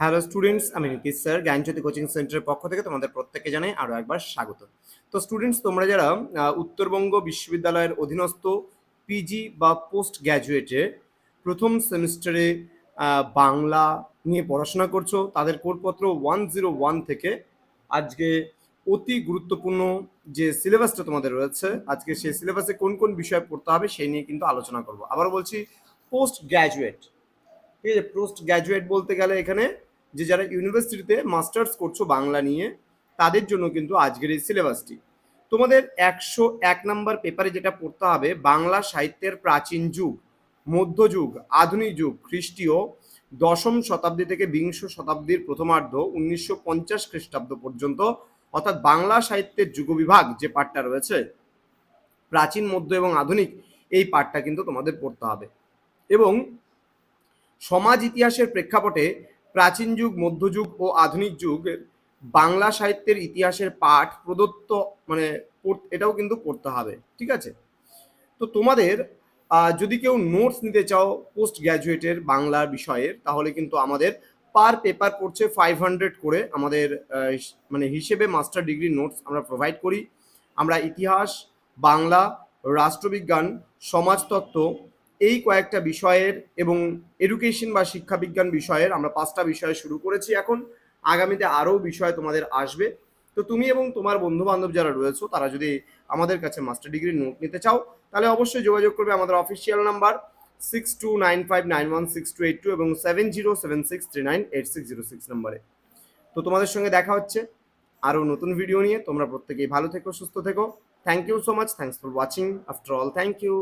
Hello students আমি Nitish sir জ্ঞানজ্যোতি coaching সেন্টারের পক্ষ থেকে তোমাদের প্রত্যেককে জানাই আরও একবার স্বাগত। তো স্টুডেন্টস তোমরা যারা উত্তরবঙ্গ বিশ্ববিদ্যালয়ের অধীনস্থ পিজি বা পোস্ট গ্র্যাজুয়েটে প্রথম সেমিস্টারে বাংলা নিয়ে পড়াশোনা করছ, তাদের কোডপত্র ওয়ান জিরো ওয়ান থেকে আজকে অতি গুরুত্বপূর্ণ যে সিলেবাসটা তোমাদের রয়েছে, আজকে সেই সিলেবাসে কোন কোন বিষয় পড়তে হবে সেই নিয়ে কিন্তু আলোচনা করব। আবার বলছি পোস্ট গ্র্যাজুয়েট ঠিক আছে পোস্ট গ্র্যাজুয়েট বলতে গেলে এখানে যে যারা ইউনিভার্সিটিতে মাস্টার্স করছ বাংলা নিয়ে, তাদের জন্য কিন্তু আজকের এই সিলেবাসটি তোমাদের একশো এক নম্বর পেপারে যেটা পড়তে হবে, বাংলা সাহিত্যের প্রাচীন যুগ মধ্যযুগ আধুনিক যুগ, খ্রিস্টীয়, দশম শতাব্দী থেকে বিংশ শতাব্দীর প্রথমার্ধ, উনিশশো পঞ্চাশ খ্রিস্টাব্দ পর্যন্ত, অর্থাৎ বাংলা সাহিত্যের যুগবিভাগ যে পাঠটা রয়েছে, প্রাচীন, মধ্য এবং আধুনিক, এই পাঠটা কিন্তু তোমাদের পড়তে হবে। এবং সমাজ ইতিহাসের প্রেক্ষাপটে প্রাচীন যুগ মধ্যযুগ ও আধুনিক যুগ বাংলা সাহিত্যের ইতিহাসের পাঠ প্রদত্ত মানে এটাও কিন্তু করতে হবে, ঠিক আছে? তো তোমাদের যদি কেউ নোটস নিতে চাও পোস্ট গ্র্যাজুয়েটের বাংলা বিষয়ের, তাহলে কিন্তু আমাদের পার পেপার পড়ছে ফাইভ হান্ড্রেড করে আমাদের মানে হিসেবে মাস্টার ডিগ্রি নোটস আমরা প্রোভাইড করি। আমরা ইতিহাস, বাংলা, রাষ্ট্রবিজ্ঞান, সমাজতত্ত্ব এই কয়েকটা বিষয়ের এবং এডুকেশন বা শিক্ষাবিজ্ঞান বিষয়ের আমরা পাঁচটা বিষয় শুরু করেছি এখন। আগামীতে আরও বিষয় তোমাদের আসবে। তো তুমি এবং তোমার বন্ধু বান্ধব যারা রয়েছে, তারা যদি আমাদের কাছে মাস্টার ডিগ্রি নোট নিতে চাও, তাহলে অবশ্যই যোগাযোগ করবে আমাদের official number six two nine five nine one six two eight two এবং seven zero seven six three nine eight six zero six নাম্বারে। তো তোমাদের সঙ্গে দেখা হচ্ছে আরও নতুন ভিডিও নিয়ে। তোমরা প্রত্যেকেই ভালো থেকো, সুস্থ থেকো। Thank you so much thanks for watching after all thank you